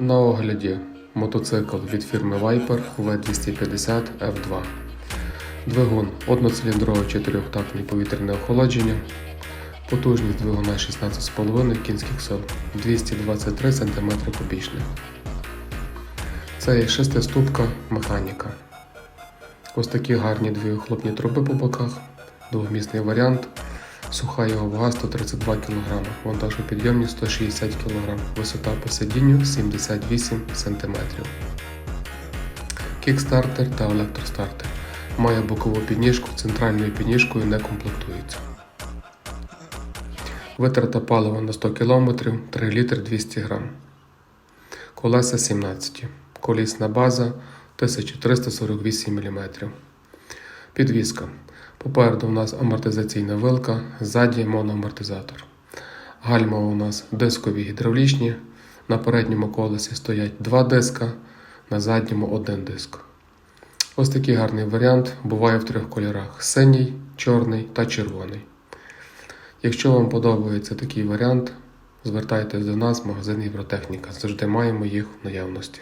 На огляді мотоцикл від фірми Viper V250 F2. Двигун одноциліндрове чотирьохтактне повітряне охолодження. Потужність двигуна 16,5 кінських сил 223 см кубічних. Це є шестиступка механіка. Ось такі гарні дві охлопні труби по боках, двохмісний варіант. Суха його вага 132 кг, вантажопідйомність 160 кг, висота по сидінню 78 см. Кікстартер та електростартер. Має бокову підніжку, центральною підніжкою не комплектується. Витрата палива на 100 км 3 літр 200 г. Колеса 17. Колісна база 1348 мм. Підвізка. Попереду у нас амортизаційна вилка, ззаді моноамортизатор. Гальма у нас дискові гідравлічні. На передньому колесі стоять два диска, на задньому один диск. Ось такий гарний варіант буває в трьох кольорах: синій, чорний та червоний. Якщо вам подобається такий варіант, звертайтесь до нас в магазин Євротехніка. Завжди маємо їх в наявності.